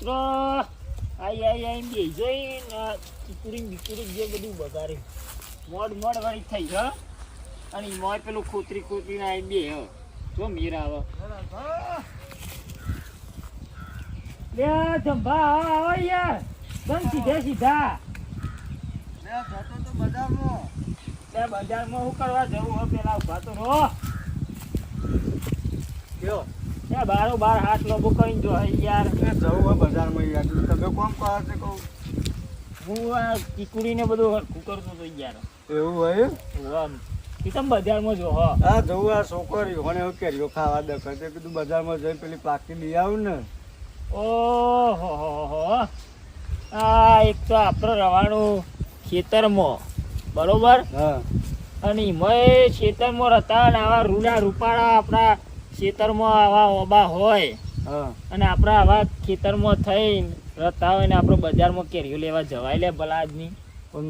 કૂતરો આઈ આઈ આઈ બે જોઈને ચીકુરી બીકુરી જે બધું બગાડે. મોડ મોડ વાળી થઈ હ. અને મોય પેલું ખોતરી ખોતરી આઈ બે હ. જો મીર આવે લે જંભા આવો યાર તમ સીધે સીધા. લે બજારમાં. શું કરવા જવું હો પેલા ઊભા તો કયો એ બારો બાર હાથ લોબો કરીને જો યાર. જવું હોય બજારમાં યાર. તમે કોમ છો કહું? હું આ ચીકુડીને બધું હરખું કરતો તો યાર. એવું હોય આમ તમે બજારમાં જો હો. હા જવું આ છોકરી મને એવું કેરીઓ ખાવા દે. કીધું બજારમાં જઈને પેલી પાકી લઈ આવું ને. ઓહો હો હો આ એક તો આપણો રવાનું ખેતરમાં. બરોબર? હા. અને એમાંય ખેતરમાં રહેતા ને આવા રૂડા રૂપાળા આપણા ખેતરમાં આવા ઓબા હોય હા. અને આપણા આવા ખેતરમાં થઈ રતા હોય ને આપણે બજારમાં કેરીઓ લેવા જવાય લે ભલા આદમી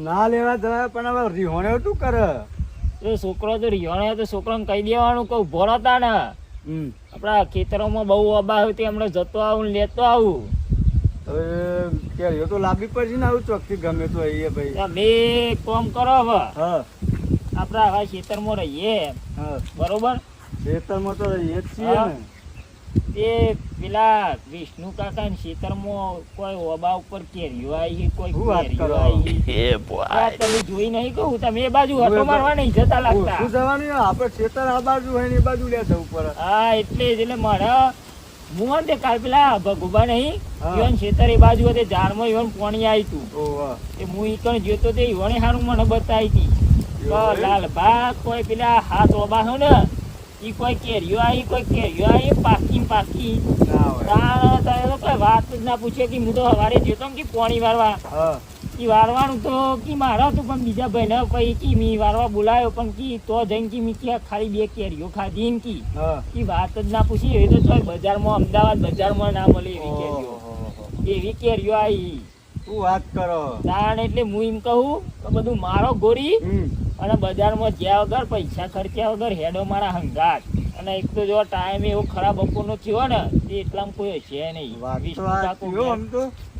ના લેવા જવાય પણ હવે રિહોણે શું કરે? તો છોકરો તો રિહોણે તો છોકરાને કહી દેવાનું કે ઊભો હતા ને આપણા ખેતરોમાં બહુ અબા હોય તે હમણાં જતો આવું લેતો આવું. હવે કેરીઓ તો લાંબી પડશે ને આવું ચોખ્ખી ગમે તો એ ભાઈ. તમે કામ કરો હવે. હા. આપણા આવા ખેતરમાં રહીએ. હા. બરોબર? ખેતરમાં તો રહીએ જ છીએ ને એ પેલા વિષ્ણુ કાકા ખેતરમાં કોઈ ઓબા ઉપર કેરીઓ આવી કોઈ કેરીઓ આવી તમે જોઈ નહીં કહું તમે એ બાજુ હટો મારવા નહીં જતા લાગતા. શું જવાનું આપણે ખેતર આ બાજુ હોય ને એ બાજુ લે ઉપર. હા એટલે જ એટલે મારા હું તે કાલ પેલા ભગુબા નહીં હા. ઈવન ખેતર એ બાજુ હતી ઝાડમાં ઈવન પાણી ઓહ તે. હું ઈ કણ જોતો તે ઈવણે હારું મને બતાવી હતી લાલ બા કોઈ પેલા હાથ ઓબા હો ને ઈ કોઈ કેરીઓ આવી કોઈ કેરીઓ આવી પાકી પાકી ના તારે તો વાત જ ના પૂછે કે હું તો સવારે જતો ને કે પાણી વારવા. ઈ વારવાનું તો કી મારો હતું પણ બીજા ભાઈને પછી કી મી વારવા બોલાયો પણ કી તો જઈને કી મી ક્યાં ખાલી બે કેરીઓ ખાધી ને કી ઈ વાત જ ના પૂછી એ તો ચોય બજારમાં અમદાવાદ બજારમાં ના મળે એવી કેરીઓ. એવી કેરીઓ આવી તું વાત કરો? તાણ એટલે હું એમ કહું તો બધું મારો ગોરી. અને બજારમાં જ્યાં વગર પૈસા ખર્ચ્યા વગર હેડો મારા હંગાત. અને એક તો જો ટાઈમ એવો ખરાબ બપોરનો થયો ને તે એટલામાં કોઈ છે નહીં. વિષ્ણુ કાકો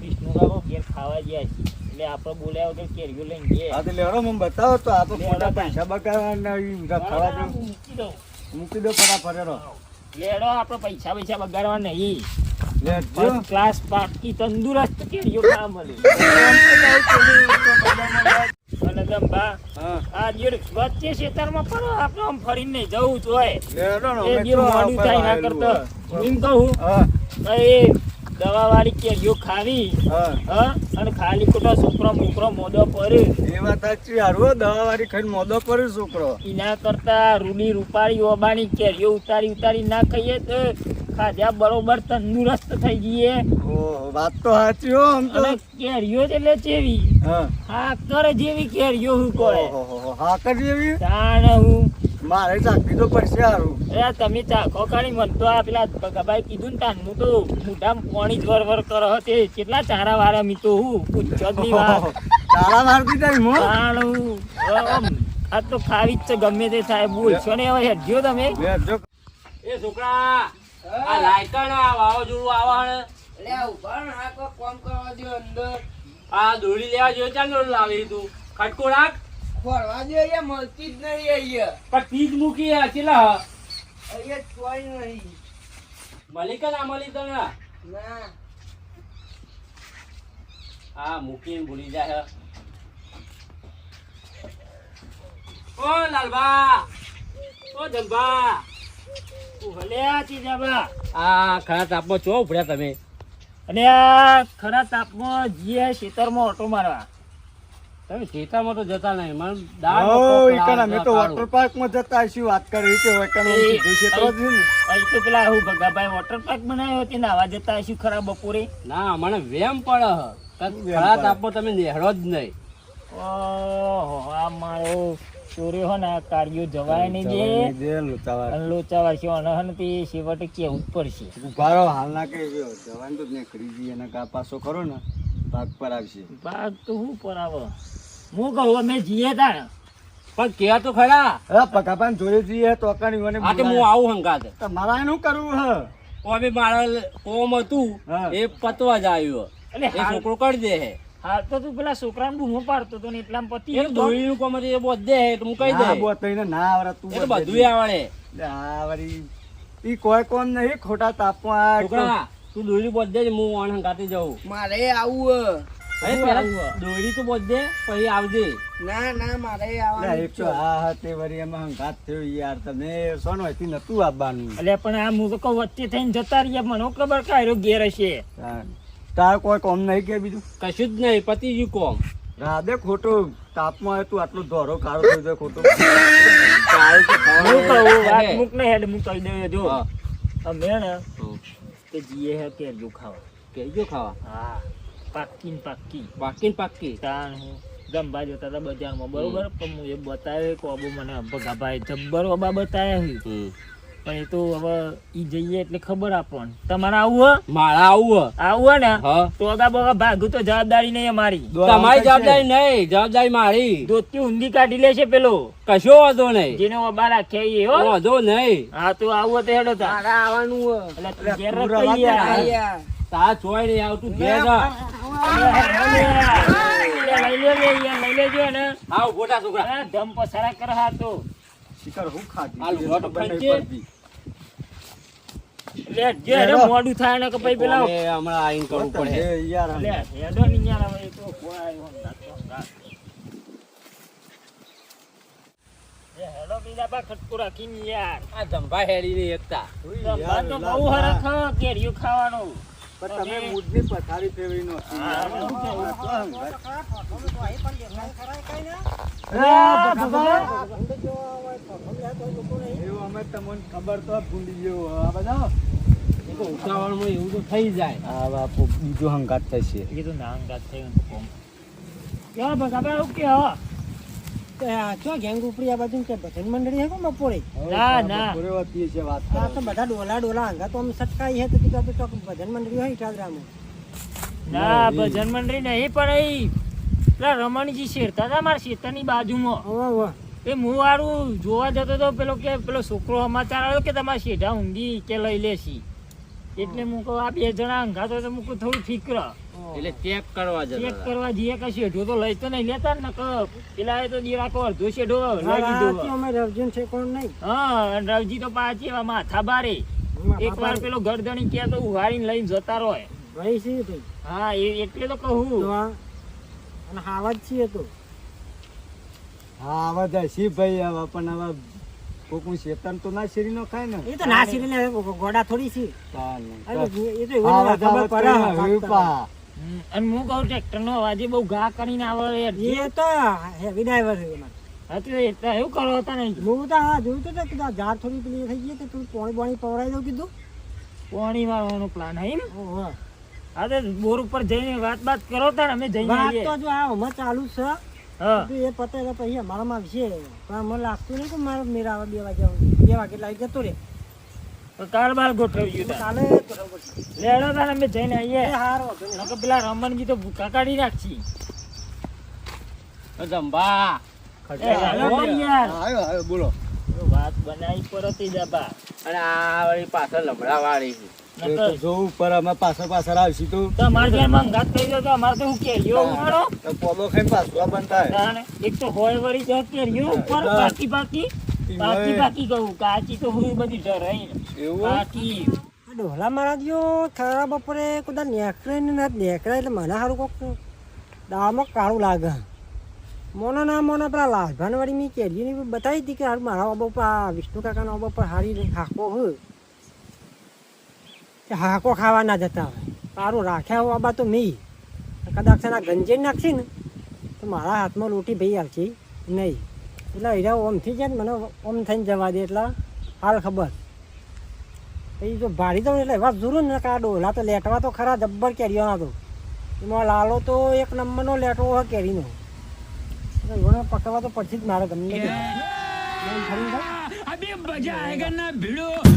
વિષ્ણુ કાકો ઘેર ખાવા ગયા છે. એટલે આપણે બોલ્યા વગર કેરીઓ લઈને ગયા. હા તો લેવડો મને બતાવો તો. આ તો લેવડો પૈસા બગાડવાના ખાવા દો મૂકી દો મૂકી દો ફટાફટ. લેડો આપણે પૈસા પૈસા બગાડવા નહીં. ફર્સ્ટ ક્લાસ પાકી તંદુરસ્ત કેરીઓ ના મળે. અને બા. આ જે વચ્ચે ખેતરમાં ફરો આપણે આમ ફરીને નહીં જવું જ હોય. લેવડો ને એ મોડું થાય કરતો. એમ કહું કેરીઓ ખાવી. અને ખાલી ખોટા છોકરો મોકરો મોદો પડે એ વાત સાચી હારું દવા વાળી ખાઈને મોદો પડે છોકરો. એના કરતા રૂડી રૂપાળી ઓબાણી કેરીઓ ઉતારી ઉતારી ના ખાઈએ તો ખાધ્યા બરોબર તંદુરસ્ત થઈ જઈએ વાત તો સાચી હો આમ તો. કેરીઓ એટલે ચેવી હા. હાકર જેવી કેરીઓ હું કહે હાકર જેવી? તાણ હું. મારે ચાકરી તો પડશે હારું. અરે તમે ચાખો કાઢી મન તો આ પેલા ગબાઈ કીધું ને તાન હું તો મોઢા પાણી જ વર વર કરો તે કેટલા ચારા વાળા મી તો હું પૂછો જ નહીં વાત. ચારા મારતી ટાઈમ મો તાણ હું. આ તો ખાવી જ છે ગમે તે થાય બોલશો ને હવે હેડજો તમે. એ છોકરા આ લાયકણ આ વાવાઝોડું આવા હે લે આ કામ કરવા દો અંદર. આ દોડી લેવા જો ચાલ લાવી તું ખટકો રાખ. ફરવા દો અહીંયા મળતી જ નહીં અહીંયા. પણ પીજ મૂકી હે ચેલા અહીંયા કોઈ નહીં. મળી કે ના મળી તને? ના. હા મૂકીને ભૂલી જાય. ઓ લાલબા ઓ ભલે આ ખરા તાપમાં ચો ઉપડ્યા તમે? અને આ ખરા તાપમાં જીએ ખેતરમાં ઓટો મારવા. તમે ખેતરમાં તો જતા નહીં મને દાળ ઓ બફો તો વોટર પાર્ક જતા હશું વાત કરી કે વૈકણ સીધું ક્ષેત્ર જ ને. અહીં તો પેલા હું ભગાભાઈ વોટર પાર્ક બનાવ્યો તે નાવા જતા ખરા બપોરે. ના મને વેમ પડે હે. ખરા તાપમાં તમે નેહડો જ નહીં. ઓહો આ મારો ચોર્યો હો ને કાર્યો જવાય નહીં જે. લોચાવા. છે અને હન તે છેવટે કેવું જ પડશે ઊભા રહો, હાલ ના કઈ ગયો તો કરી જઈએ અને કા પાછો ખરો ને ભાગ પર આવશે. ભાગ તો હું પર આવો. હું કહું અમે જીએ તાણ. પણ કે તો ખરા. અરે પકાપાન જોડે જઈએ તો અકાની મને આ તો હું આવું હંગાત. તમારા એનું કરવું હ. ઓમે મારા કોમ હતું. એ પતવા જ આવ્યો. એટલે હાલ છોકરો કરી દે હે. હાલ તો તું પેલા છોકરાને બૂમો પાડતો હતો ને એટલામાં પતિ એ દોડીનું કોમ એ બધે હે એટલે હું કહી દે. ના બોતઈને ના આવડે તું એ બધું આવડે. લે વળી ઈ કોઈ કોમ નહીં ખોટા તાપમાં છોકરા તું દોરી બોધ દે હું ઓણ હંગાતે જાઉં. મારે આવું અરે હું પેલા દોરી તો બોધ દે પછી આવજે. ના ના મારે આવવાનું એક તો આ હાથે વળી એમાં હંગાત થયો યાર તમે સોનો હતી નતું આવવાનું. એટલે પણ આ હું તો કહું વચ્ચે થઈને જતા રહ્યા મને હું ખબર કાયરો ઘેર હશે. તાર કોઈ કોમ નહીં કે બીજું? કશું જ નહીં પતી ગયું કોમ. રાધે ખોટો. તાપમાં તું આટલો ધોરો કાળો થઈ જાય ખોટો. વાત મૂક ને હેડ મૂક કહી દઉં જો. અમે ને હમ. તે જીએ હે કેરજો ખાવા. કેજો ખાવા? હા. પાકી ને પાકી પાકી ને પાકી તાણ હું જમવા જતા હતા બજારમાં બરોબર? પણ હું એ બતાવે કોબો મને ભગાભાઈ જબ્બર અબા બતાવ્યા. પણ એ તો હવે ઈ જઈએ એટલે ખબર આપણને તમારે આવું હે મારા આવું હે. આવું ને તો અગા બગા ભાગું તો જવાબદારી નહીં અમારી તમારી જવાબદારી નહીં જવાબદારી મારી દોસ્તી ઊંધી કાઢી લેશે પેલો કશો વાંધો નહીં જેને અબા રાખે એ હો વાંધો નહીં હા તો આવું તો હેડો તા મારે આવવાનું હે. એટલે તું ઘેર તું રખ રવા દે યાર. ને. આયા. તાર ચોય નહીં આવતું ઘેર જા. લઈ લે લે લઈ લેજો ને આવ ગોટા છોકરા ધમ પસારા કર હા તો શિખર હું ખાધી? આલુ ખંચે. પડતી. લે જે રે મોડું થાય ને કે ભાઈ પેલા હમણાં આઈન કરવું પડે. એ યાર લે હેડો ની યાર હવે તો કોઈ આવ્યો ને નાખો નાખ. બીજા બા ખટકો રાખીને યાર. આ ધંભા હેડી ની એકતા. ધંભા તો બહુ હરખ કેરિયું ખાવાનું. પણ તમે મૂડની પથારી ફેરવી નહોતી. એવું અમે તમને ખબર તો ભૂંડી ગયો આ બધા ઉતાવળમાં એવું તો થઈ જાય આ બાપુ બીજું હંગાત થશે એ તો ના હંગાત થયું ક્યાં બસ કેવા ભગાભાઈ આવું કે હો? ચો ગેંગ ઉપડી આ બાજુ કે ભજન મંડળી હે કો બપોરે? ના, ના. બપોરે હોતી હશે વાત આ તો બધા ડોલા ડોલા હંગા તો અમે સટકાઈ હે તો કીધું તો ચોક ભજન મંડળી હોય ઇટાદરામાં. ના ભજન મંડળી નહીં પણ એ પેલા રમણજી શેરતા હતા મારા શેતરની બાજુમાં. એ હું વાળું જોવા જતો તો પેલો કે પેલો છોકરો સમાચાર આવ્યો કે તમારા શેઢા ઊંઘી કે લઈ લેશી? એટલે હું કહું આ બે જણા ઊંઘાતો તો મૂકું થોડું ફિકર. એટલે ચેક કરવા ચેક કરવા જઈએ કે શેઢો તો લઈ તો નહીં લેતા ને પેલા એ તો દીરાકો અડધો શેઢો લઈ દીધો અમે રવજીન છે કોણ નહીં. હા રવજી તો પાછી એવા માથા બારે. એક વાર પેલો ગરદણી કે તો ઉહારીને લઈને જતા રહે ભાઈ છે ભાઈ હા એ એટલે તો કહું. અને હાવા જ છીએ તો. હા આવા જાય. ભાઈ આવા પણ કોકનું શેતાન તો ના શેરી નો ખાય ને. એ તો ના સિરીને ગોડા થોડી છે. અરે એ તો ખબર પડે વિપા. અને હું કહું ટ્રેક્ટર નો અવાજ બહુ ઘા કરીને આવે એ તો હેવી ડ્રાઈવર છે એટલે એવું કરો હતા ને. હું તો હા જોયું તો કીધું ઝાડ થોડી પેલી થઈ ગઈ તો તું પોણી પાણી પવરાઈ દઉં કીધું. પોણી વાળવાનો પ્લાન હે? ઓહો. હા. તો બોર ઉપર જઈને વાત બાત કરો તાર અમે જઈને વાત તો જો આ હમણાં ચાલુ છે. એ પતે તો પછી અમારામાં આવશે પણ મને લાગતું નહીં કે મારે મેરા આવે બે વાગે. બે વાગે લાગી જતો રે. કાલ બાર ગોઠવ્યું તા કાલે લેડો તા અમે જઈને આવીએ. એ હારો વાંધો નહીં. પેલા રમણજી તો ભૂખા કાઢી નાખશી બોલો. વાત બનાવી પરત જ બા અને આ વળી પાછળ લમડા વાળી છે. જોવું પર અમે પાછળ પાછળ આવશું તો. તમારે ઘેર મંગાત થઈ ગયો તો અમારે તો હું કેરીઓ ઉમાડો તો પોલો ખાઈને પાછું બનતા એક તો હોય વળી જાય કેરીઓ ઉપર હા. પાકી પાકી. પાકી પાકી કહું. કાચી તો હું બધી ડરાઈ એવું? પાકી. આ મારા જો ખરા બપોરે કદાચ નેકળે ને ના નેકળે એટલે મને સારું કોક દાળમાં કાળું લાગે. મોનો ના મોનો પેલા લાલભાન વાળી મેં કેરી બતાવી હતી કે હારું મારા બાપા વિષ્ણુ કાકાના બાપા હારી હાકો હોય તે હાકો ખાવા ના જતા હોય. સારું રાખ્યા હોય બા તો મેં કદાચ એના ગંજે નાખશે ને તો મારા હાથમાં લોટી ભાઈ આવશે નહીં. એટલે હીરા ઓમથી જાય ને મને ઓમ થઈને જવા દે એટલે હાલ ખબર. પછી જો ભાડી દઉં એટલે એવા જરૂર ને કાઢો ડોલા તો લેટવા તો ખરા જબ્બર કેરીઓના તો. એમાં લાલો તો એક નંબરનો લેટવો હોય કેરીનો. ઘણો પકડવા તો પછી જ મારે ગમે ને? તો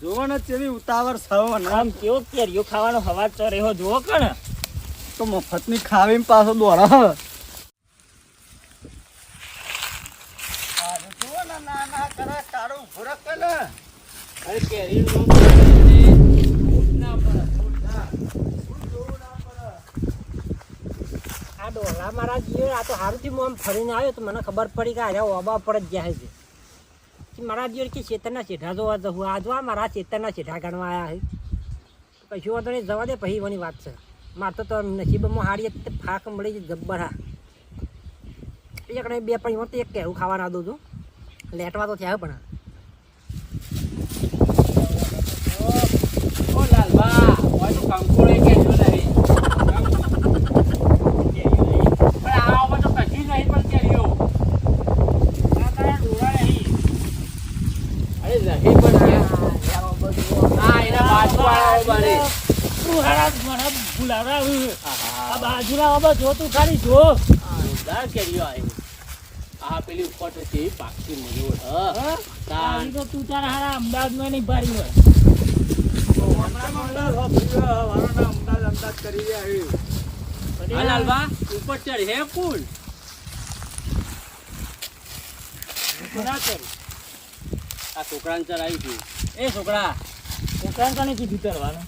જોવો ને તેની ઉતાવળ સવો ને. આમ કેવો કેરીઓ ખાવાનો હવાજ તો રહ્યો તો મફતની ખાવીને પાછો. આ ડોલા મારા જીવ આ તો સારુંથી હું આમ ફરીને આવ્યો તો મને ખબર પડી કે આજે ઓબા પર જ જાય છે કે મારા જીવ કે ચેતનના શેઠા જોવા જવું આ મારા ચેતનના શેઠા ગણવા આવ્યા છે કશું વાંધો નહીં જવા દે, પછી વાત છે. મારે તો નસીબમાં હારી ફાક મળી જબ્બર હા. એક નહીં બે પણ એક કહેવું ખાવા ના દઉં છું. લેટવા તો થયા પણ. ઓ કેરીઓ નહીં. પણ આવામાં તો કશું નહીં પણ કેરીઓ. આ તારા ડોળા નહીં. અરે નહીં પણ આ- આ એના બાજુવાળાઓ બને. તું હારા આ બાજુના બાબા જો તું ખાલી જો. જોરદાર કેરીઓ આવી. આ પેલી ઉપર તો કેવી પાકતી મજૂર હ. હા? તો તું તારા હારા અમદાવાદમાં નહીં પાડી હોય. અમદાવાદ અમદાવાદ કરી હા લાલબા ઉપર ચડ હે કુલ ના આ છોકરાને ચડાવી હતી. એ છોકરા છોકરાને કોને કીધું તરવાનું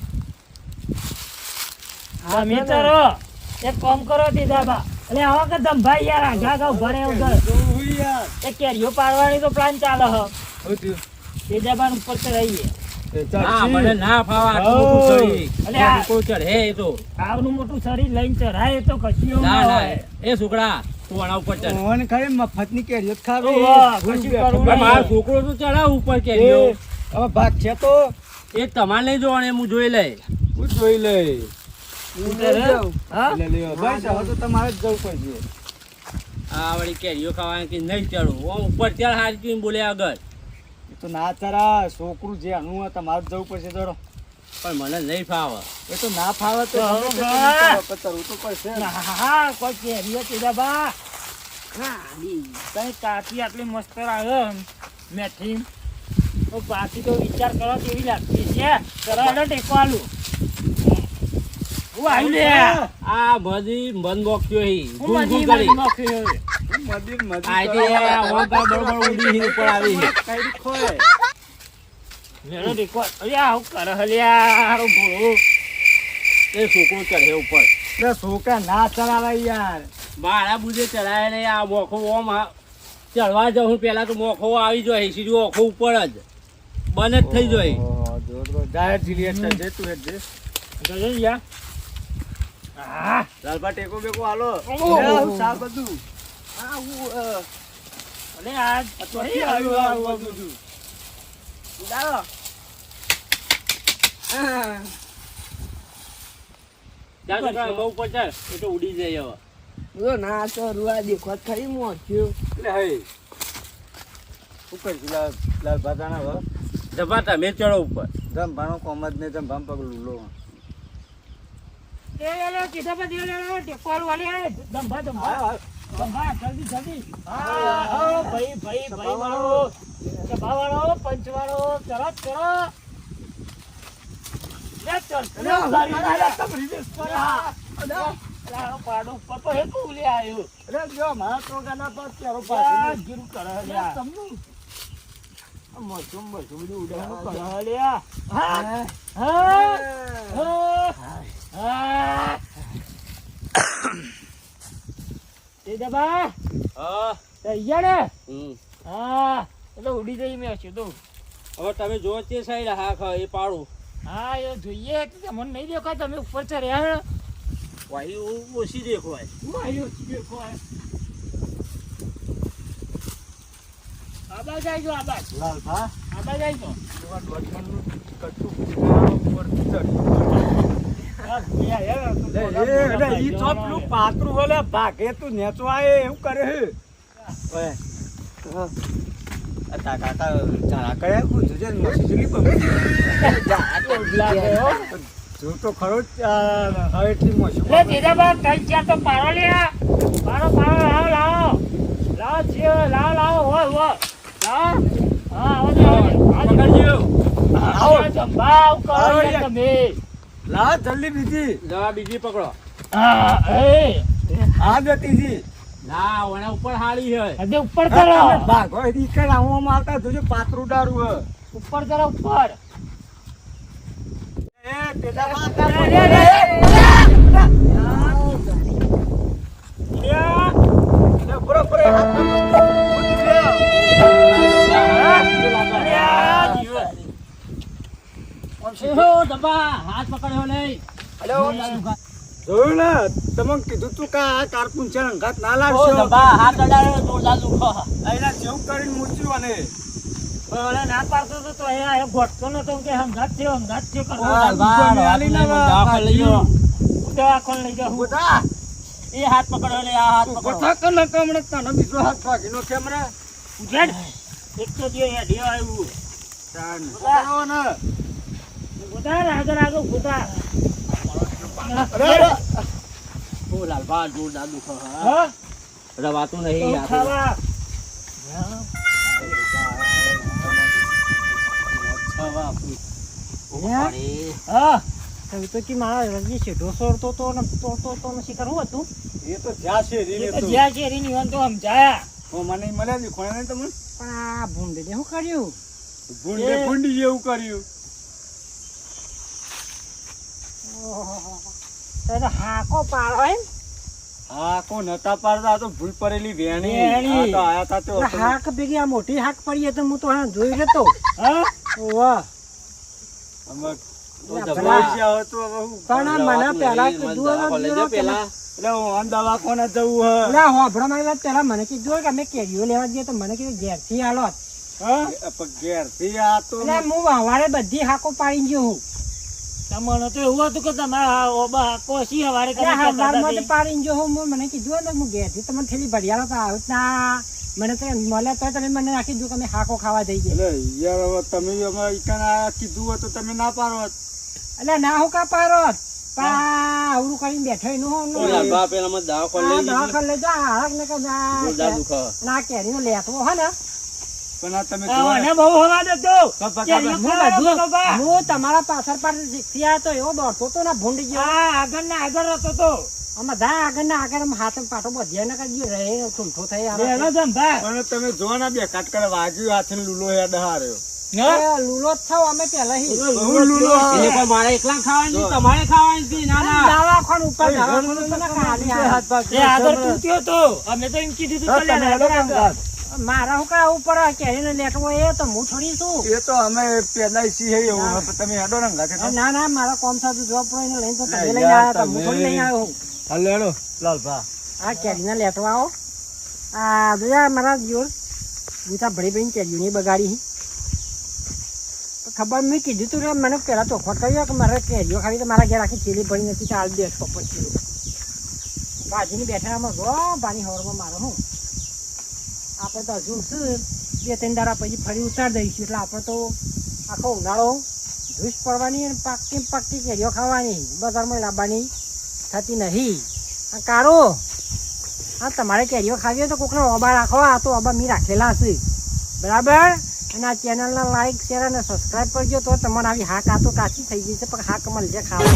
હા મેં તરો એક કામ કરો તે દાબા એટલે આવા કે ધમભાઈ યાર આગા એ કેરીઓ પાડવાની તો પ્લાન ચાલે હ. તે ઉપર ચડાવીએ ના મને ના ફાવા આટલું. મોટું શરીર. એ તો. આવનું મોટું લઈને ચઢાય તો કશું ના એ સુકડા તું ઉપર ચડ મોહન ખાલી મફતની કેરીઓ ખાવી. મારો છોકરો તો ચડાવ ઉપર કેરીઓ. હવે ભાગ છે તો. એ તમારે નહીં જોવાનું હું જોઈ લે હું જોઈ લે હા? લે, લે, બસ હવે તો તમારે જ જવું પડશે. આ વળી કેરીઓ ખાવાની કે નહીં ચડું. આમ ઉપર ચાલ હારી બોલે આગળ. તો ના તારા છોકરું જે આનું તમારે જ જવું પડશે જડો પણ મને નહીં ફાવે. એ તો ના ફાવે તો ગમે તે કરો, ચડવું પડશે. હા કોઈ કેરીઓ હા કઈ કાચી આટલી મસ્ત આવે મેથી તો પાછી તો વિચાર કરો કેવી લાગતી છે. કરાડો ટેકો આલું. આ બધી મન મોક્યો હી. કરી. ને બરોબર ઉડી હી ઉપર આવી હી. કઈ ખોય. મેળો ટેકો અલ્યા આવું કરે હલ્યા હારો ભોળો. એ છોકરો ચઢે ઉપર. લે, છોકરા ના ચડાવે યાર. મારા બુજે ચડાય નહીં આ મોખો ઓમ ચડવા જાઉં પેલા તો મોખો આવી જાય સીધું ઓખો ઉપર જ. બંધ જ થઈ જાય. ઓહો, જોર તો જાય જીલિયટ છે, જે તું. યા ટેકો બેકો હાલો બધું. આવ્યું. ત્યાં બહુ પચાસ એ તો ઉડી જાય હવે. જો ના તો રૂવા દેખો ખરી મોચ્યું લે, હે. શું કરીશું, લાલ- તાણા હવે? જબા તમે ચડો ઉપર. જમવાનું કોમ જ નહીં, ભામ પગલું લો. એ કીધા પર દે લે લે ટેકો આલું વાલી દંભા દંભા દંભા જલ્દી જલ્દી હા ભાઈ ભાઈ ભાઈ વાળો સભા વાળો પંચ વાળો આ અલા પાડો તો હે તું લે આયો અરે, ચારો કરે. હા હા હા તે દબા હા. તૈયાર. હા? એટલે ઉડી જઈ મેં હશે તો. હવે તમે જો તે સાઈડ હા ખા એ પાડું. હા એ જોઈએ કે તમને નહીં દેખાય તમે ઉપર ચડ્યા હે. વાયુ ઓછી દેખાય વાયુ દેખાય આબા જાય જો આબા લાલભા, આબા જાય તો એવા દોઢમણનું કટું કૂતરા ઉપરથી ઈ ચોપ પેલું પાતળું ભાગે તું નેચવાય એવું કરે હે. તા કાકા જોજે. જો તો ખરો હવે એટલી મસી લે દીધા બા કઈ ચાર તો પારો લે આ. પારો પારો લાવો લાવો લાવો છે લાવો લાવો હોય હોય લાવો હા આવો આવો. આવો આવો આવો. તમે લા જલ્દી બીજી દવા બીજી પકડો હા એ આ જતી ના ઓના ઉપર હાળી હે અજે ઉપર ચલો ભાગો કણ આવામાં આવતા જોજો પાતરું ડારું હે ઉપર જરા ઉપર એ પેલા બરોબર એહો ડબ્બા હાથ પકડ્યો નહીં જોયું ને? તમે કીધું તું કે આ કારકુન છે અંગાત ના લાવશો ડબ્બા હાથ અડાડ્યો જોરદાર દુખો. એના જેવું કરીને મૂચ્યું અને ઓલા ના પાડતો તો તો અહીંયા એ નતો કે હંગાત થયો હંગાત થયો ના દવાખાને લઈ ગયો દવાખાને લઈ જાઉં બધા એ હાથ પકડ્યો લે આ હાથ પકડો બધા કન કમણે તને બીજો હાથ ભાગીનો કેમરે ઉઠેડ. એક તો જે હેડિયો આવ્યું. તાન. પકડો ને. ઉતાર આગળ આગળ અરે ઓ લાલબા જોરદાર દુખો હા. હા? રવાતું તો નહીં યાર હા? તો કે મારા રજી છે. સોરતો તો તો તો ને શિકાર હું હતું. એ તો જ્યાં છે રીને તો તો. જ્યાં છે એની વાત તો સમજાયા. ઓ મને મળ્યા ની ખોણે તમને? પણ આ ભૂંડે શું કર્યું? ભૂંડે ભૂંડી જેવું કર્યું. ઓહોહો. તો એને હાકો પાડો એમ? હા નતા પાડતા તો ભૂલ પડેલી વેણી. વેણી. આ તો આયા તા તો હાક ભેગી આ મોટી હાક પડી તો હું તો હા જોઈ લેતો. હા? વાહ અમે તો એટલે જમાઈ ગયા હોય તો હવે હું પણ મને પહેલા કીધું દવાખાને લઈ જાઓ હતું કે પેલા. એટલે હું દવાખાને જવું હે. એટલે હોભળો મારી વાત મને કીધું કે અમે કેરીઓ લેવા જઈએ તો મને કીધું ઘેરથી હાલો. ઘેરથી આ તો હું વાવારે બધી હાકો પાડી ગયો હું. તમને તો એવું હતું કે તમારા ઓબા કોશી હવારે એટલે કરી કહેતા હવારમાં તો પાડીને જો હું મને કીધું ને હું ઘેરથી તમને થેલી ભરિયાળો તો આવું ના મને તો મળે તો તમે મને નાખી દઉં કે અમે હાકો ખાવા જઈ ગયા એટલે યાર હવે તમે અમે ઈકણ આયા કીધું હોય તો તમે ના પાડો એટલે ના હું કા પારો પા આવડું કરીને બેઠો એનું હું ઓ લાલબા પેલા મને દવાખાને લઈ જજો. લઈ જા હારક ને ના કેરી ના લેતો લેટવો હે ને. પણ આ તમે મને બહુ હવા દેતો કપા કેરીઓ કપા. હું ખાવાનો બધું બાબા. હું તમારા પાછળ પાછળ શીખી આવ્યો તો એવો દોડતો તો ને ભૂંડી ગયો. આગળ ને આગળ હતો તો. આમાં ધા આગળ ને આગળ હાથ પાટો બધ્યા ને કઈ રહે ઠૂંઠો થઈ આવે. પણ તમે જો ના બે કાટકડે વાગ્યું હાથ ને લૂલો હેડ હાર્યો લૂલો જ થાવ અમે પહેલા હી. બહુ લૂલો એટલે પણ મારે એકલા ખાવાની તમારે ખાવાની ના ના. દવાખાનું ઉપર દવાખાનું ઉપર ના ખાલી આવે. એ આગળ તૂટ્યો તો. અમે તો એમ કીધું. મારા હું કા ઉપર કેરીને લેટવો એ તો હું થોડી છું. એ તો અમે પેલા છીએ એવું તમે હેડો ને ગાતે ના ના મારા કોમ સાથે જોબ પર એને લઈને તો તમે લઈને આવ્યા હતા હું થોડી લઈને આવ્યો હું હાલ હેડો લાલભા આ કેરીના લેટવા આવો. આ જોયા મારા જોર ગીતા ભરી ભરીને કેરીઓની બગાડી તો ખબર મેં કીધું તું મને પહેલા ખોટ કર્યો કે મારે કેરીઓ ખાવી તો મારા ઘેર આખી ચીલી ભરી નથી ચાલ દેશ પપ્પા ચીલી ભાજીની બેઠામાં જો પાણી હવરમાં મારો હું. આપણે તો હજુ શું બે ત્રણ દાડા પછી ફરી ઉતાર દઈશું. એટલે આપણે તો આખો ઉનાળો ધૂસ પડવાની અને પાકી પાકી કેરીઓ ખાવાની. બજારમાં લાવવાની થતી નહીં. આ કારો હા તમારે કેરીઓ ખાવી હોય તો કોકનો ઓબા રાખો. આ તો ઓબા મી રાખેલા હશે બરાબર? અને આ ચેનલના લાઈક શેર અને સબસ્ક્રાઈબ કરજો તો તમારે આવી હાક આ તો કાચી થઈ ગઈ છે. પણ હાક મળશે ખાવા.